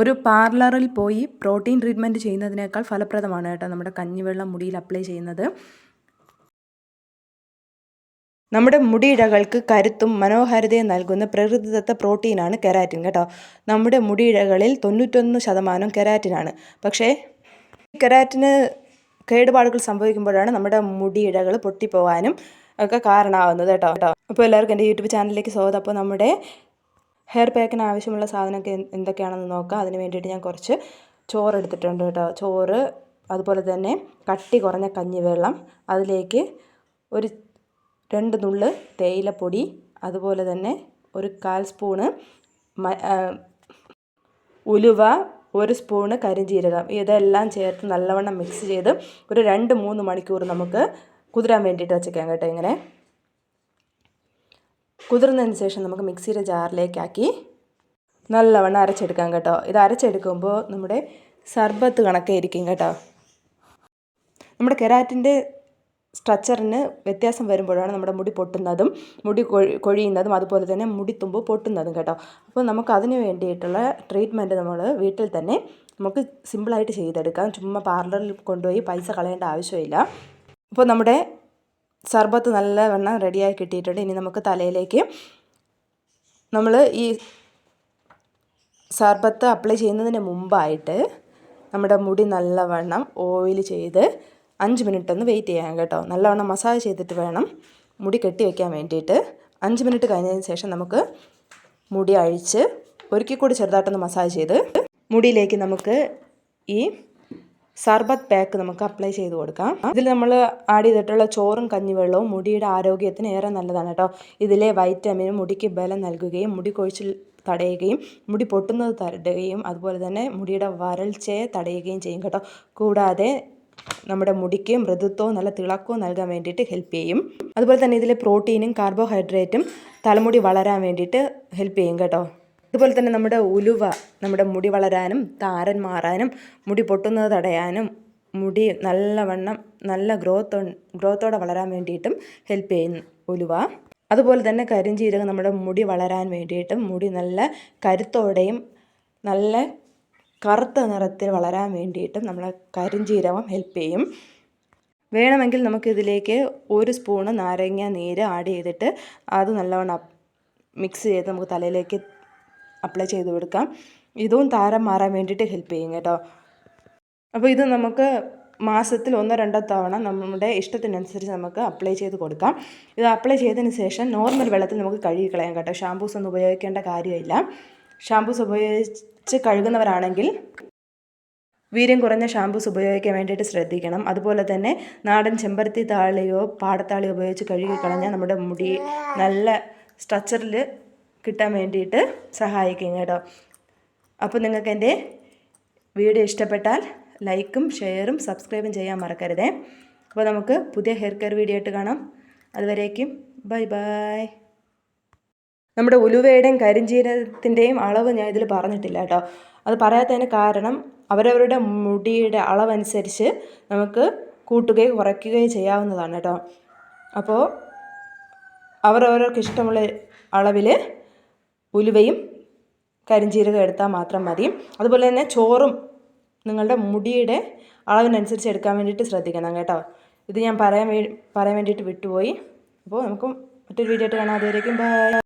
ഒരു പാർലറിൽ പോയി പ്രോട്ടീൻ ട്രീറ്റ്മെന്റ് ചെയ്യുന്നതിനേക്കാൾ ഫലപ്രദമാണ് കേട്ടോ നമ്മുടെ കഞ്ഞിവെള്ളം മുടിയിൽ അപ്ലൈ ചെയ്യുന്നത്. നമ്മുടെ മുടിയിഴകൾക്ക് കരുത്തും മനോഹാരിതയും നൽകുന്ന പ്രകൃതിദത്ത പ്രോട്ടീനാണ് കെരാറ്റിൻ കേട്ടോ. നമ്മുടെ മുടിയിഴകളിൽ തൊണ്ണൂറ്റൊന്ന് ശതമാനം കെരാറ്റിനാണ്. പക്ഷേ കെരാറ്റിന് കേടുപാടുകൾ സംഭവിക്കുമ്പോഴാണ് നമ്മുടെ മുടിയിഴകൾ പൊട്ടിപ്പോവാനും ഒക്കെ കാരണമാവുന്നത് കേട്ടോ കേട്ടോ. അപ്പോൾ എല്ലാവർക്കും എന്റെ യൂട്യൂബ് ചാനലിലേക്ക് സ്വാഗതം. അപ്പോൾ നമ്മുടെ ഹെയർ പാക്കിന് ആവശ്യമുള്ള സാധനമൊക്കെ എന്തൊക്കെയാണെന്ന് നോക്കാം. അതിന് വേണ്ടിയിട്ട് ഞാൻ കുറച്ച് ചോറ് എടുത്തിട്ടുണ്ട് കേട്ടോ. ചോറ് അതുപോലെ തന്നെ കട്ടി കുറഞ്ഞ കഞ്ഞിവെള്ളം അതിലേക്ക് ഒരു രണ്ട് നുള്ള് തേയിലപ്പൊടി അതുപോലെ തന്നെ ഒരു കാൽ സ്പൂണ് ഉലുവ ഒരു സ്പൂണ് കരിഞ്ചീരകം. ഇതെല്ലാം ചേർത്ത് നല്ലവണ്ണം മിക്സ് ചെയ്ത് ഒരു രണ്ട് മൂന്ന് മണിക്കൂർ നമുക്ക് കുതിരാൻ വേണ്ടിയിട്ട് വെച്ചേക്കാം കേട്ടോ ഇങ്ങനെ. കുതിർന്നതിന് ശേഷം നമുക്ക് മിക്സിയുടെ ജാറിലേക്കാക്കി നല്ലവണ്ണം അരച്ചെടുക്കാം കേട്ടോ. ഇത് അരച്ചെടുക്കുമ്പോൾ നമ്മുടെ സർബത്ത് കണക്കേ ഇരിക്കും കേട്ടോ. നമ്മുടെ കെരാറ്റിന്റെ സ്ട്രക്ചറിന് വ്യത്യാസം വരുമ്പോഴാണ് നമ്മുടെ മുടി പൊട്ടുന്നതും മുടി കൊഴിയുന്നതും അതുപോലെ തന്നെ മുടിത്തുമ്പ് പൊട്ടുന്നതും കേട്ടോ. അപ്പോൾ നമുക്ക് അതിന് വേണ്ടിയിട്ടുള്ള ട്രീറ്റ്മെന്റ് നമ്മൾ വീട്ടിൽ തന്നെ നമുക്ക് സിമ്പിളായിട്ട് ചെയ്തെടുക്കാം. ചുമ്മാ പാർലറിൽ കൊണ്ടുപോയി പൈസ കളയേണ്ട ആവശ്യമില്ല. അപ്പോൾ നമ്മുടെ സർബത്ത് നല്ലവണ്ണം റെഡിയായി കിട്ടിയിട്ടുണ്ട്. ഇനി നമുക്ക് തലയിലേക്ക് നമ്മൾ ഈ സർബത്ത് അപ്ലൈ ചെയ്യുന്നതിന് മുമ്പായിട്ട് നമ്മുടെ മുടി നല്ലവണ്ണം ഓയിൽ ചെയ്ത് അഞ്ച് മിനിറ്റ് ഒന്ന് വെയിറ്റ് ചെയ്യാം കേട്ടോ. നല്ലവണ്ണം മസാജ് ചെയ്തിട്ട് വേണം മുടി കെട്ടി വയ്ക്കാൻ വേണ്ടിയിട്ട്. അഞ്ച് മിനിറ്റ് കഴിഞ്ഞതിന് ശേഷം നമുക്ക് മുടി അഴിച്ച് ഒരിക്കൽ കൂടി ചെറുതായിട്ടൊന്ന് മസാജ് ചെയ്ത് മുടിയിലേക്ക് നമുക്ക് ഈ സർബത്ത് പാക്ക് നമുക്ക് അപ്ലൈ ചെയ്ത് കൊടുക്കാം. ഇതിൽ നമ്മൾ ആഡ് ചെയ്തിട്ടുള്ള ചോറും കഞ്ഞിവെള്ളവും മുടിയുടെ ആരോഗ്യത്തിന് ഏറെ നല്ലതാണ് കേട്ടോ ഇതിലെ വൈറ്റമിനും മുടിക്ക് ബലം നൽകുകയും മുടി കൊഴിച്ചിൽ തടയുകയും മുടി പൊട്ടുന്നത് തടയുകയും അതുപോലെ തന്നെ മുടിയുടെ വരൾച്ചയെ തടയുകയും ചെയ്യും കേട്ടോ. കൂടാതെ നമ്മുടെ മുടിക്ക് മൃദുത്വവും നല്ല തിളക്കവും നൽകാൻ വേണ്ടിയിട്ട് ഹെൽപ്പ് ചെയ്യും. അതുപോലെ തന്നെ ഇതിലെ പ്രോട്ടീനും കാർബോഹൈഡ്രേറ്റും തലമുടി വളരാൻ വേണ്ടിയിട്ട് ഹെൽപ്പ് ചെയ്യും കേട്ടോ. അതുപോലെ തന്നെ നമ്മുടെ ഉലുവ നമ്മുടെ മുടി വളരാനും താരൻ മാറാനും മുടി പൊട്ടുന്നത് തടയാനും മുടി നല്ലവണ്ണം നല്ല ഗ്രോത്ത് ഗ്രോത്തോടെ വളരാൻ വേണ്ടിയിട്ടും ഹെൽപ്പ് ചെയ്യുന്നു ഉലുവ. അതുപോലെ തന്നെ കരിഞ്ചീരകം നമ്മുടെ മുടി വളരാൻ വേണ്ടിയിട്ടും മുടി നല്ല കരുത്തോടെയും നല്ല കറുത്ത നിറത്തിൽ വളരാൻ വേണ്ടിയിട്ടും നമ്മളെ കരിഞ്ചീരകം ഹെൽപ്പ് ചെയ്യും. വേണമെങ്കിൽ നമുക്കിതിലേക്ക് ഒരു സ്പൂണ് നാരങ്ങ നീര് ആഡ് ചെയ്തിട്ട് അത് നല്ലവണ്ണം മിക്സ് ചെയ്ത് നമുക്ക് തലയിലേക്ക് അപ്ലൈ ചെയ്ത് കൊടുക്കാം. ഇതും താരം മാറാൻ വേണ്ടിയിട്ട് ഹെൽപ്പ് ചെയ്യും കേട്ടോ. അപ്പോൾ ഇത് നമുക്ക് മാസത്തിൽ ഒന്നോ രണ്ടോ തവണ നമ്മുടെ ഇഷ്ടത്തിനനുസരിച്ച് നമുക്ക് അപ്ലൈ ചെയ്ത് കൊടുക്കാം. ഇത് അപ്ലൈ ചെയ്തതിന് ശേഷം നോർമൽ വെള്ളത്തിൽ നമുക്ക് കഴുകി കളയാം കേട്ടോ. ഷാമ്പൂസ് ഒന്നും ഉപയോഗിക്കേണ്ട കാര്യമില്ല. ഷാമ്പൂസ് ഉപയോഗിച്ച് കഴുകുന്നവരാണെങ്കിൽ വീര്യം കുറഞ്ഞ ഷാമ്പൂസ് ഉപയോഗിക്കാൻ വേണ്ടിയിട്ട് ശ്രദ്ധിക്കണം. അതുപോലെ തന്നെ നാടൻ ചെമ്പരത്തി താളിയോ പാടത്താളിയോ ഉപയോഗിച്ച് കഴുകി കളഞ്ഞാൽ നമ്മുടെ മുടി നല്ല സ്ട്രക്ചറിൽ കിട്ടാൻ വേണ്ടിയിട്ട് സഹായിക്കും കേട്ടോ. അപ്പോൾ നിങ്ങൾക്ക് എന്റെ വീഡിയോ ഇഷ്ടപ്പെട്ടാൽ ലൈക്കും ഷെയറും സബ്സ്ക്രൈബും ചെയ്യാൻ മറക്കരുതേ. അപ്പോൾ നമുക്ക് പുതിയ ഹെയർ കെയർ വീഡിയോ ആയിട്ട് കാണാം. അതുവരേക്കും ബൈ ബൈ. നമ്മുടെ ഉലുവയുടെയും കരിഞ്ചീരത്തിന്റെയും അളവ് ഞാൻ ഇതിൽ പറഞ്ഞിട്ടില്ല കേട്ടോ. അത് പറയാത്തതിന് കാരണം അവരവരുടെ മുടിയുടെ അളവനുസരിച്ച് നമുക്ക് കൂട്ടുകയും കുറയ്ക്കുകയും ചെയ്യാവുന്നതാണ് കേട്ടോ. അപ്പോൾ അവരവർക്ക് ഇഷ്ടമുള്ള അളവിൽ ഉലുവയും കരിഞ്ചീരകം എടുത്താൽ മാത്രം മതി. അതുപോലെ തന്നെ ചോറും നിങ്ങളുടെ മുടിയുടെ അളവിനനുസരിച്ച് എടുക്കാൻ വേണ്ടിയിട്ട് ശ്രദ്ധിക്കണം കേട്ടോ. ഇത് ഞാൻ പറയാൻ പറയാൻ വേണ്ടിയിട്ട് വിട്ടുപോയി. അപ്പോൾ നമുക്ക് മറ്റൊരു വീഡിയോ ആയിട്ട് കാണാം. അതുവരേക്കും ബൈ.